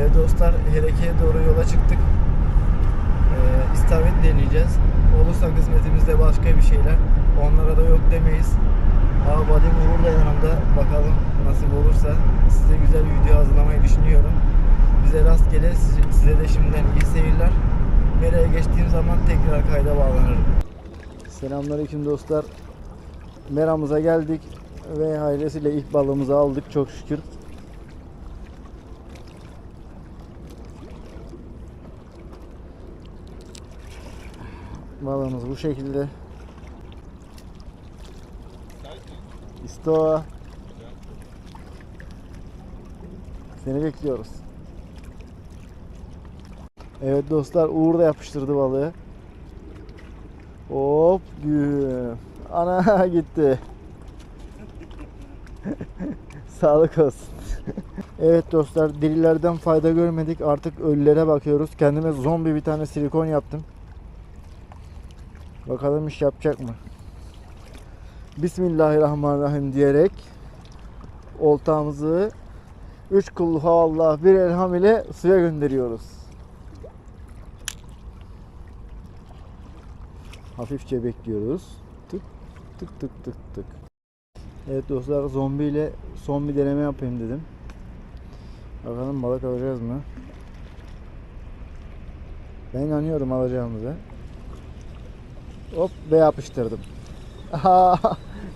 Evet dostlar Hereke'ye doğru yola çıktık. Ee, istavrit deneyeceğiz. Olursa kısmetimizde başka bir şeyler. Onlara da yok demeyiz. Ama Vadim Uğur da yanımda. Bakalım nasip olursa size güzel bir video hazırlamayı düşünüyorum. Bize rastgele size, de şimdiden iyi seyirler. Nereye geçtiğim zaman tekrar kayda bağlanırım. Selamünaleyküm dostlar. Meramıza geldik ve ailesiyle ilk balığımızı aldık çok şükür. Balığımız bu şekilde. İsto. Seni bekliyoruz. Evet dostlar Uğur da yapıştırdı balığı. Hop güm. Ana gitti. Sağlık olsun. evet dostlar dirilerden fayda görmedik. Artık ölülere bakıyoruz. Kendime zombi bir tane silikon yaptım. Bakalım iş yapacak mı? Bismillahirrahmanirrahim diyerek oltamızı 3 kul Allah bir elham ile suya gönderiyoruz. Hafifçe bekliyoruz. Tık tık tık tık tık. Evet dostlar zombi ile son bir deneme yapayım dedim. Bakalım balık alacağız mı? Ben inanıyorum alacağımıza. Hop ve yapıştırdım.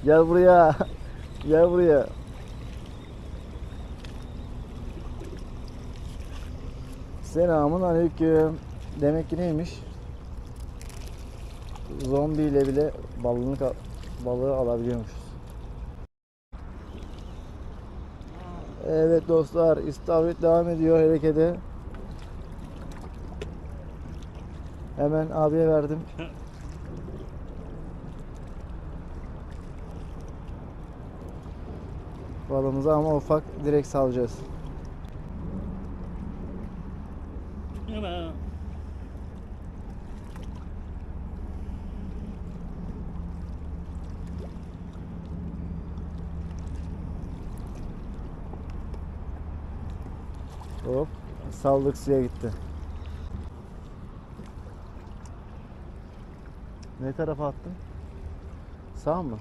Gel buraya. Gel buraya. Selamun aleyküm. Demek ki neymiş? Zombi ile bile balını balığı alabiliyormuşuz. Evet dostlar, istavrit devam ediyor harekete. Hemen abiye verdim. Balımızı ama ufak direkt salacağız. Ana. Hop saldık suya gitti. Ne tarafa attın? Sağ mı?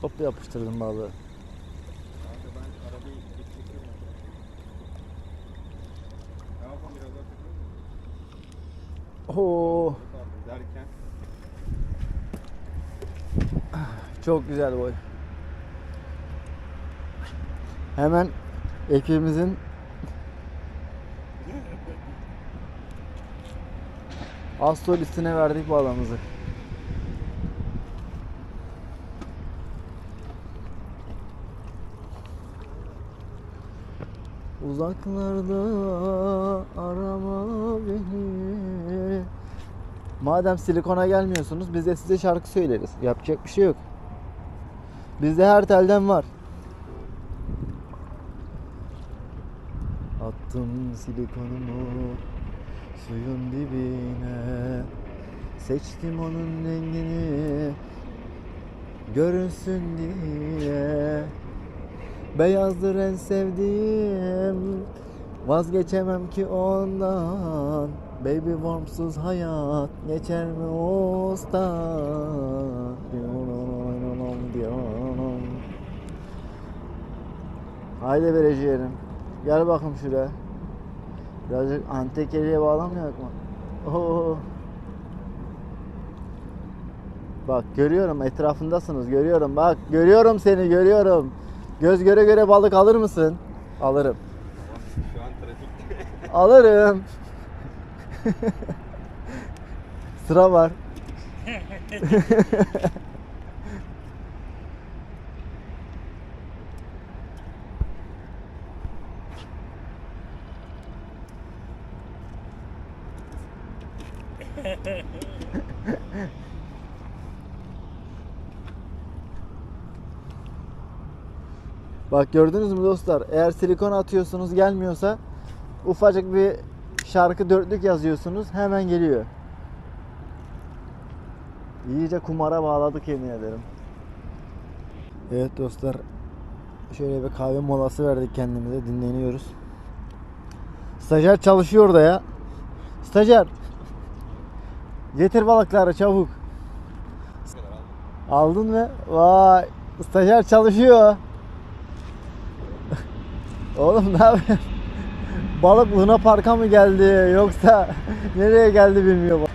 Hop yapıştırdım balığı. Kanka ben arabayı geçirtiyorum. Ne yapalım biraz daha takılır mı? Oo, çok güzel boy. Hemen ekibimizin astrolistine verdik balığımızı. Uzaklarda arama beni. Madem silikona gelmiyorsunuz biz de size şarkı söyleriz. Yapacak bir şey yok. Bizde her telden var. Attım silikonumu suyun dibine Seçtim onun rengini görünsün diye Beyazdır en sevdiğim. Vazgeçemem ki ondan. Baby warmsuz hayat Geçer mi usta? Haydi vereceğim Gel bakayım şuraya. Birazcık antekeliye bağlamayak mı? Oo. Bak görüyorum etrafındasınız görüyorum. Bak görüyorum seni görüyorum Göz göre göre balık alır mısın? Alırım şu an trafikte. Alırım. Sıra var. Bak gördünüz mü dostlar? Eğer silikon atıyorsunuz gelmiyorsa ufacık bir şarkı dörtlük yazıyorsunuz hemen geliyor. İyice kumara bağladık yemin ederim. Evet dostlar. Şöyle bir kahve molası verdik kendimize. Dinleniyoruz. Stajyer çalışıyor da ya. Stajyer. Getir balıkları çabuk. Aldın mı? Vay. Stajyer çalışıyor. Oğlum ne? Balık Luna Park'a mı geldi yoksa nereye geldi bilmiyorum.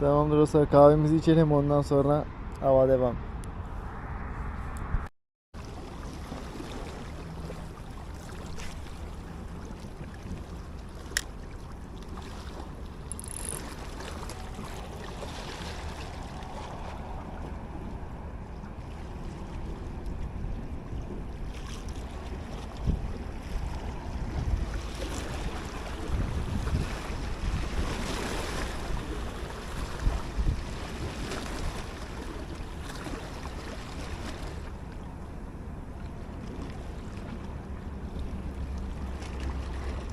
Tamamdır o zaman kahvemizi içelim ondan sonra hava devam.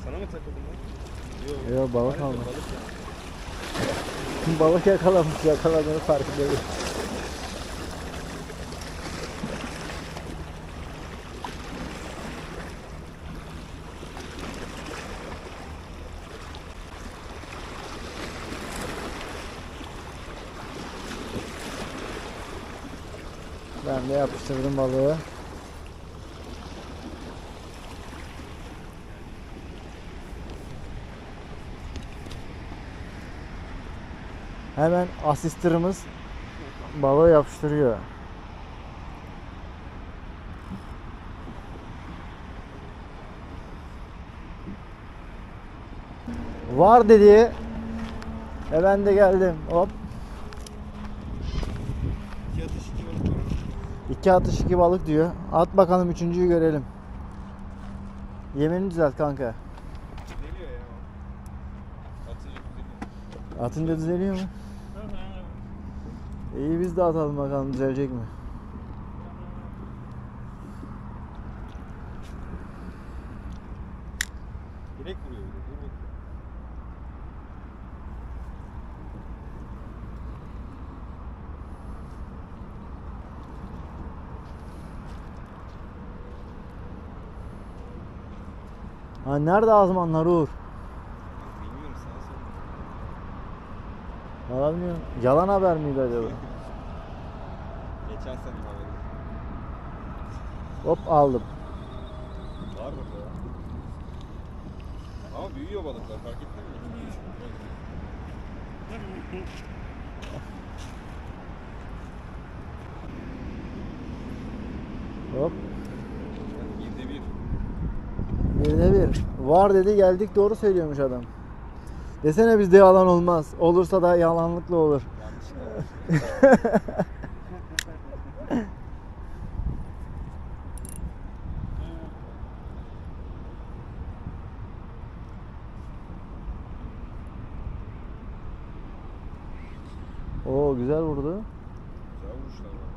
Sana mı takıldın lan? Yok balık almış. balık ya. Balık yakalamış yakaladığını farkında değil. Ben de yapıştırdım balığı. Hemen asistırımız balığı yapıştırıyor. Var dedi. E ben de geldim. Hop. İki atış iki balık diyor. At bakalım üçüncüyü görelim. Yemeni düzelt kanka. Atınca düzeliyor mu? İyi biz de atalım bakalım düzelecek mi? Direkt vuruyor. Ha nerede azmanlar Uğur? Bilmiyorum sana sor. Valla bilmiyorum. Yalan haber miydi acaba? Sene haberi. Hop aldım. Var burada ya. Ama büyüyor balıklar fark ettin mi? Hop. Yedi bir. Birine bir. Var dedi geldik doğru söylüyormuş adam. Desene bizde yalan olmaz. Olursa da yalanlıkla olur. Yanlış. Oo güzel vurdu. Güzel vuruşlar var.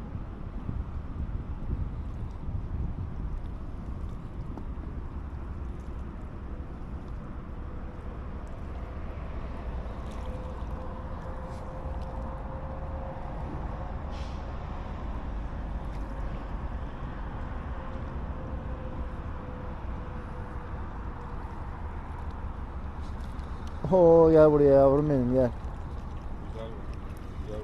Oo gel buraya yavrum benim gel. Güzel. Güzel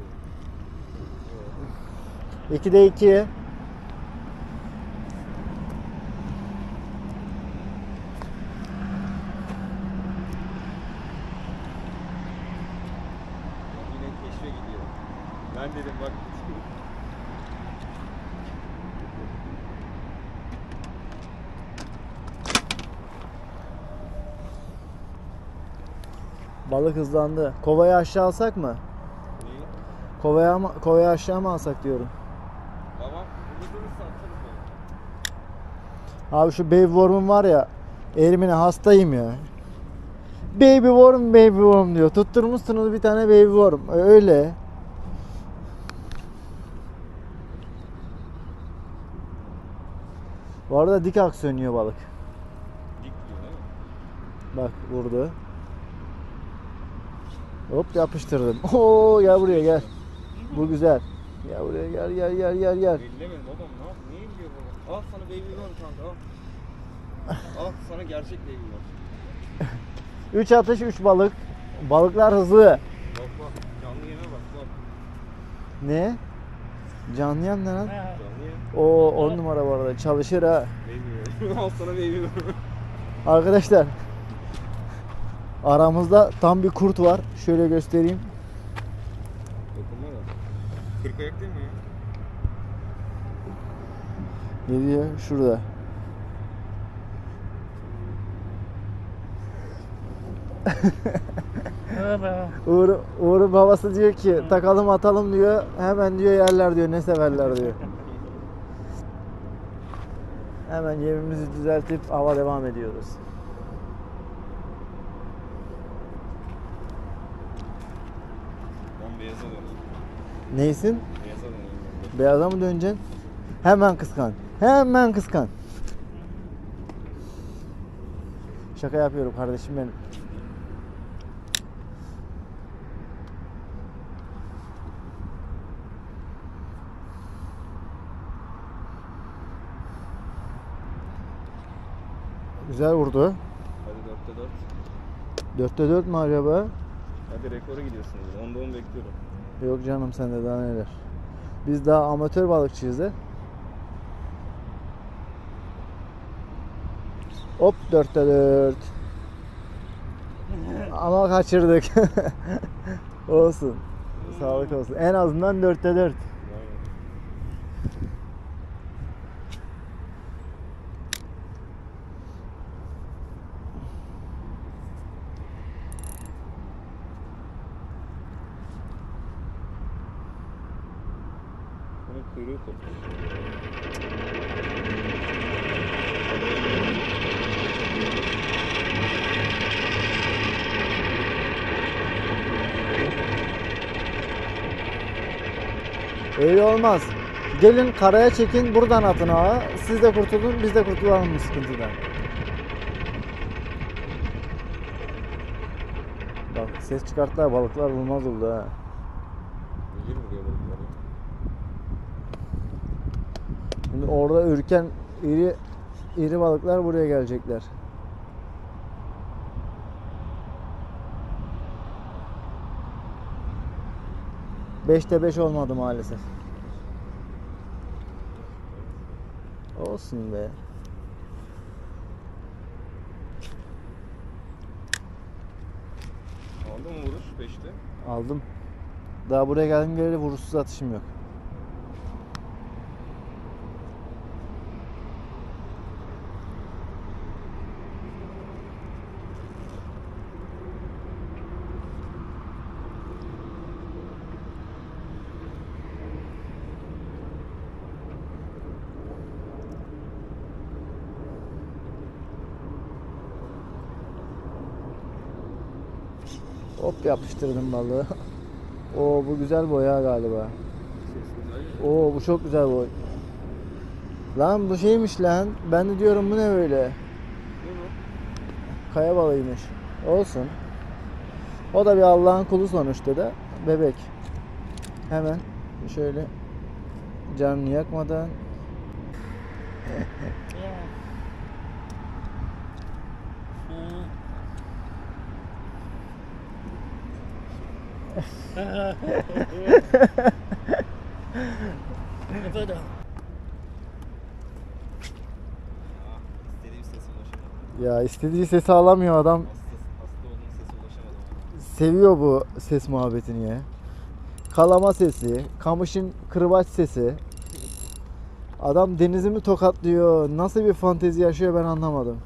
vur. 2'de 2. Yine keşfe gidiyor. Ben dedim bak. Balık hızlandı. Kovayı aşağı alsak mı? Neyi? Kovaya, kovayı aşağı mı alsak diyorum. Tamam. Abi şu baby worm'um var ya. Erimine hastayım ya. Baby worm baby worm diyor. Tutturmuşsunuz bir tane baby worm. Öyle. Bu arada dik aksiyonluyor balık. Dik diyor değil mi? Bak vurdu. Hop yapıştırdım. Oo gel buraya gel. Bu güzel. Gel buraya gel gel gel gel gel. Ellemedim babam ne yap? Niye biliyor babam? Al sana baby gun kanka al. Al sana gerçek baby gun. 3 atış 3 balık. Balıklar hızlı. Bak bak canlı yeme bak bak. Ne? Canlı yan ne lan? Oo 10 numara bu arada çalışır ha. Baby al sana baby. Arkadaşlar aramızda tam bir kurt var. Şöyle göstereyim. Dokunma da. Kırk ayak değil mi ya? Ne diyor? Şurada. Uğur, Uğur'un babası diyor ki takalım atalım diyor. Hemen diyor yerler diyor ne severler diyor. Hemen yemimizi düzeltip hava devam ediyoruz. Ben beyaza döneyim. Neysin? Beyaza mı döneceksin? Hemen kıskan. Hemen kıskan. Şaka yapıyorum kardeşim benim. Güzel vurdu. Hadi dörtte dört. 4'te 4 mü acaba? Hadi rekora gidiyorsunuz. Onda on bekliyorum. Yok canım sende daha neler. Biz daha amatör balıkçıyız da. Hop 4'te 4. Ama kaçırdık. olsun. Sağlık olsun. En azından 4'te 4. Aynen. Bunun kuyruğu koptu. Öyle olmaz. Gelin karaya çekin buradan atın ağa. Siz de kurtulun biz de kurtulalım bu sıkıntıdan. Bak ses çıkarttılar balıklar bulmaz oldu ha. Bilir buraya balıkları. Şimdi orada ürken iri iri balıklar buraya gelecekler. Beşte beş olmadı maalesef. Olsun be. Aldın mı vuruş 5'te? Aldım. Daha buraya geldim geleli vuruşsuz atışım yok. Hop yapıştırdım balığı. Oo bu güzel boya galiba. Oo bu çok güzel boy. Lan bu şeymiş lan. Ben de diyorum bu ne böyle? Ne bu? Kaya balığıymış. Olsun. O da bir Allah'ın kulu sonuçta da. Bebek. Hemen şöyle canını yakmadan Ya. Ha. Efendim. Ya istediği sesi alamıyor adam. Seviyor bu ses muhabbetini ya. Kalama sesi, kamışın kırbaç sesi. Adam denizi mi tokatlıyor? Nasıl bir fantezi yaşıyor ben anlamadım.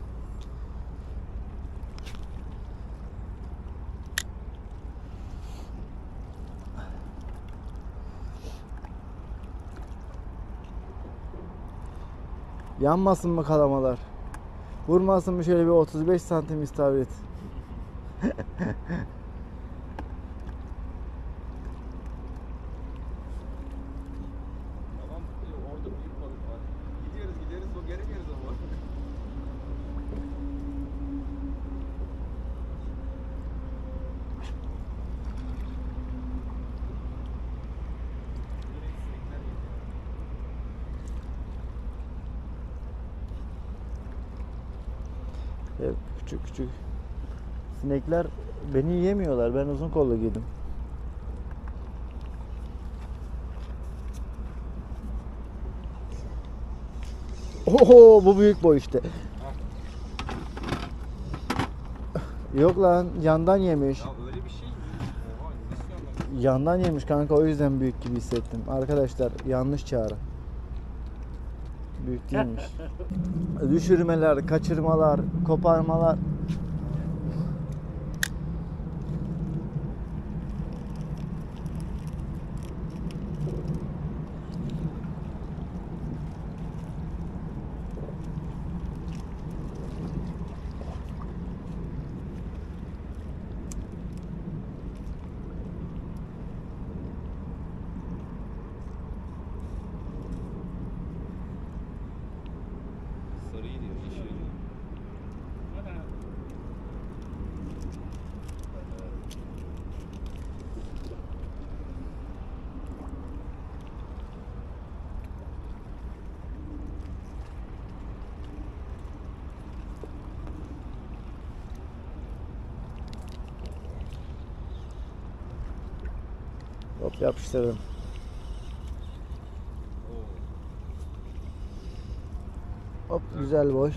Yanmasın mı kalamalar? Vurmasın mı şöyle bir 35 santim istavrit? Tamam e, orada büyük balık var. Gidiyoruz gideriz o gelemiyoruz ama. Hep küçük küçük. Sinekler beni yiyemiyorlar. Ben uzun kollu giydim. Oho bu büyük boy işte. Yok lan yandan yemiş. Ya öyle bir şey mi? Oha? Yandan yemiş kanka o yüzden büyük gibi hissettim. Arkadaşlar yanlış çağrı. Büyük değilmiş. Düşürmeler, kaçırmalar, koparmalar. Sarıyı diyor, yeşili diyor. Hop yapıştırdım. Hop güzel boy.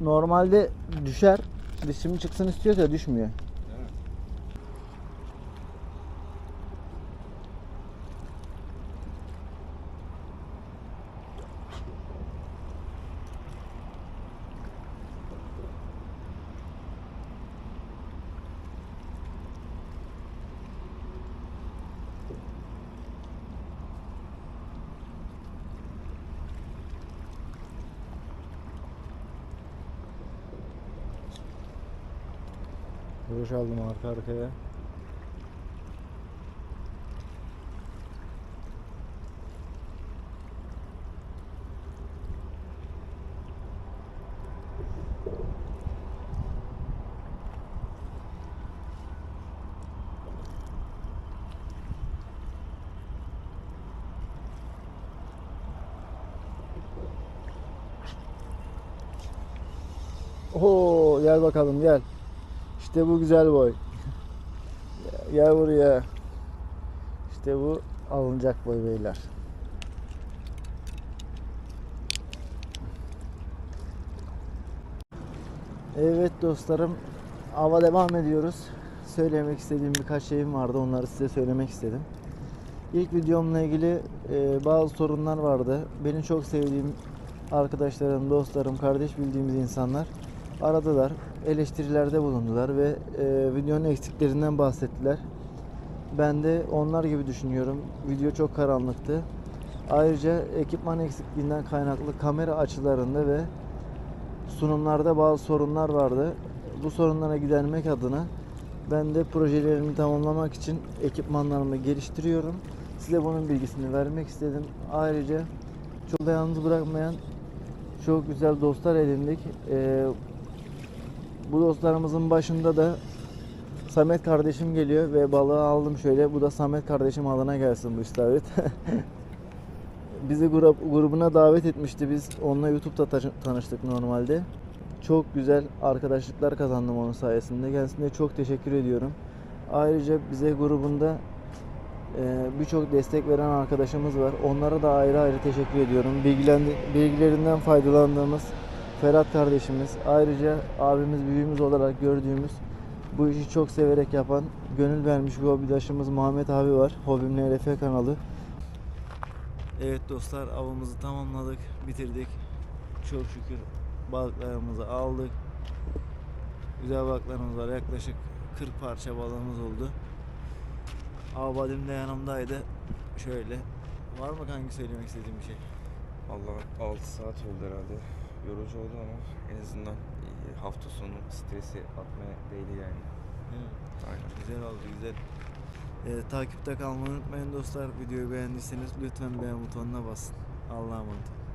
Normalde düşer. Dişimi çıksın istiyorsa düşmüyor. Değil mi? Vuruş aldım arka arkaya. Oo gel bakalım gel. İşte bu güzel boy. Gel buraya. İşte bu alınacak boy beyler. Evet dostlarım. Ava devam ediyoruz. Söylemek istediğim birkaç şeyim vardı. Onları size söylemek istedim. İlk videomla ilgili e, bazı sorunlar vardı. Beni çok sevdiğim arkadaşlarım, dostlarım, kardeş bildiğimiz insanlar aradılar, eleştirilerde bulundular ve e, videonun eksiklerinden bahsettiler. Ben de onlar gibi düşünüyorum. Video çok karanlıktı. Ayrıca ekipman eksikliğinden kaynaklı kamera açılarında ve sunumlarda bazı sorunlar vardı. Bu sorunlara gidermek adına ben de projelerimi tamamlamak için ekipmanlarımı geliştiriyorum. Size bunun bilgisini vermek istedim. Ayrıca çok da yalnız bırakmayan çok güzel dostlar edindik. Ee, bu dostlarımızın başında da Samet kardeşim geliyor ve balığı aldım şöyle. Bu da Samet kardeşim alana gelsin bu istavrit. Bizi grup, grubuna davet etmişti. Biz onunla YouTube'da ta- tanıştık normalde. Çok güzel arkadaşlıklar kazandım onun sayesinde. Kendisine çok teşekkür ediyorum. Ayrıca bize grubunda e, birçok destek veren arkadaşımız var. Onlara da ayrı ayrı teşekkür ediyorum. Bilgilendi- bilgilerinden faydalandığımız Ferhat kardeşimiz, ayrıca abimiz, büyüğümüz olarak gördüğümüz bu işi çok severek yapan, gönül vermiş bir hobidaşımız Muhammed abi var. Hobim LRF kanalı. Evet dostlar avımızı tamamladık, bitirdik. Çok şükür balıklarımızı aldık. Güzel balıklarımız var. Yaklaşık 40 parça balığımız oldu. Avadim de yanımdaydı. Şöyle. Var mı kanki söylemek istediğim bir şey? Allah 6 saat oldu herhalde. Yorucu oldu ama en azından e, hafta sonu stresi atmaya değdi yani. Mi? Aynen. Güzel oldu güzel. Ee, takipte kalmayı unutmayın dostlar. Videoyu beğendiyseniz lütfen beğen butonuna basın. Allah'a emanet olun.